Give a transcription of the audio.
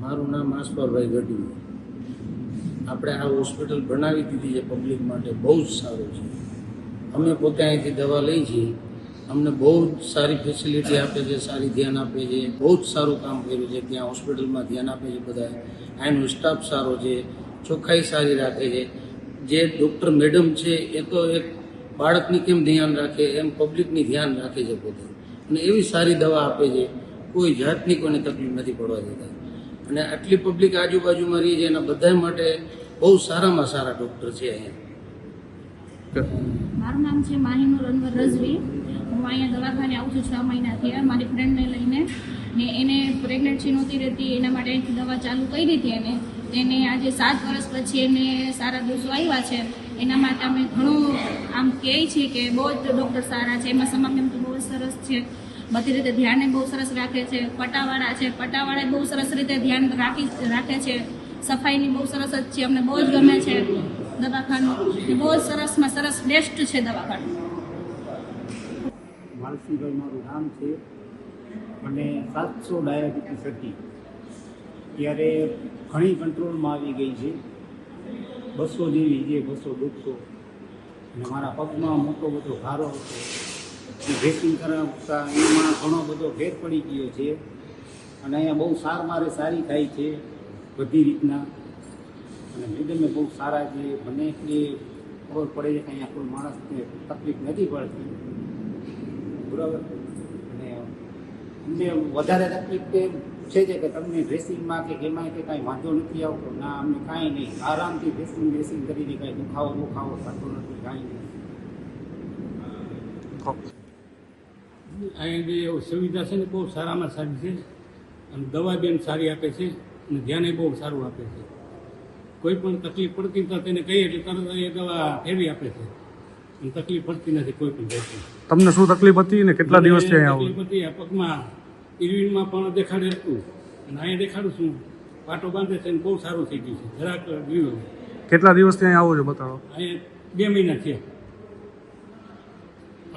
મારું નામ આસપાભાઈ ગઢવી. આપણે આ હોસ્પિટલ બનાવી દીધી છે પબ્લિક માટે, બહુ જ સારું છે. અમે પોતે અહીંથી દવા લઈ છીએ. અમને બહુ જ સારી ફેસિલિટી આપે છે, સારી ધ્યાન આપે છે, બહુ જ સારું કામ કર્યું છે. ત્યાં હોસ્પિટલમાં ધ્યાન આપે છે બધા અહીંનો સ્ટાફ સારો છે, ચોખ્ખાઈ સારી રાખે છે. જે ડૉક્ટર મેડમ છે, એ તો એક બાળકની કેમ ધ્યાન રાખે? એમ પબ્લિકની ધ્યાન રાખે છે પોતે. અને એવી સારી દવા આપે છે. કોઈ જાતની કોઈને તકલીફ નથી પડવા દેતા. અને આટલી પબ્લિક આજુબાજુમાં રહી છે એના બધા માટે બહુ સારામાં સારા ડૉક્ટર છે અહીંયા. મારું નામ છે માહિનુર અનવર રઝવી હું અહીંયા દવાખાને આવું છું છ મહિના થયા મારી ફ્રેન્ડને લઈને ને એને પ્રેગ્નન્સી નહોતી રહેતી, એના માટે એની દવા ચાલુ કરી હતી એને. એને આજે સાત વર્ષ પછી એને સારા દિવસો આવ્યા છે. એના માટે અમે ઘણું આમ કહે છે કે બહુ જ ડૉક્ટર સારા છે. એમાં સમા એમ તો બહુ સરસ છે. બધી રીતે ધ્યાને બહુ સરસ રાખે છે. પટાવાળા છે. પટાવાળા બહુ સરસ રીતે ધ્યાન રાખી, રાખે છે. સફાઈની બહુ સરસ જ છે. અમને બહુ જ ગમે છે દવાખાનું. બહુ જ સરસમાં સરસ બેસ્ટ છે દવાખાનું. માલસીભાઈ મારું નામ છે. સાતસો ડાયાબિટીસ હતી. ત્યારે ઘણી કંટ્રોલમાં આવી ગઈ છે. બસો જેવી છે બસો દોઢસો. અને મારા પગમાં મોટો બધો ભારો હતો. ડ્રેસિંગ કરાવતા એમાં ઘણો બધો ફેર પડી ગયો છે. અને અહીંયા બહુ સાર મારે સારી થાય છે બધી રીતના. અને મેડમે બહુ સારા છે. મને એટલી ખબર પડે છે કે અહીંયા કોઈ માણસને તકલીફ નથી પડતી. બરાબર? અમને વધારે તકલીફ તે છે જ કે તમને ડ્રેસિંગમાં કે એમાં કે કાંઈ વાંધો નથી આવતો. ના અમને કાંઈ નહીં. આરામથી ડ્રેસિંગ ડ્રેસિંગ કરીને કાંઈ દુખાવો દુખાવો થતો નથી કાંઈ નહીં. અહીંયા જે સુવિધા છે ને બહુ સારામાં સારી છે. અને દવા બેન સારી આપે છે અને ધ્યાને બહુ સારું આપે છે. કોઈ પણ તકલીફ પડતી તો તેને કહીએ એટલે તરત એ દવા ફેરવી આપે છે. તકલીફ પડતી નથી કોઈ પણ જાતની. તમને શું તકલીફ હતી ને કેટલા દિવસથી અહીંયા આવો તકલીફ હતી આ પગમાં ઇરવિનમાં પણ દેખાડે હતું. અને અહીંયા દેખાડું છું. પાટો બાંધે છે ને બહુ સારું થઈ ગયું છે. જરાક ગયું કેટલા દિવસથી અહીંયા આવો છો બતાવો. અહીંયા બે મહિના થયા.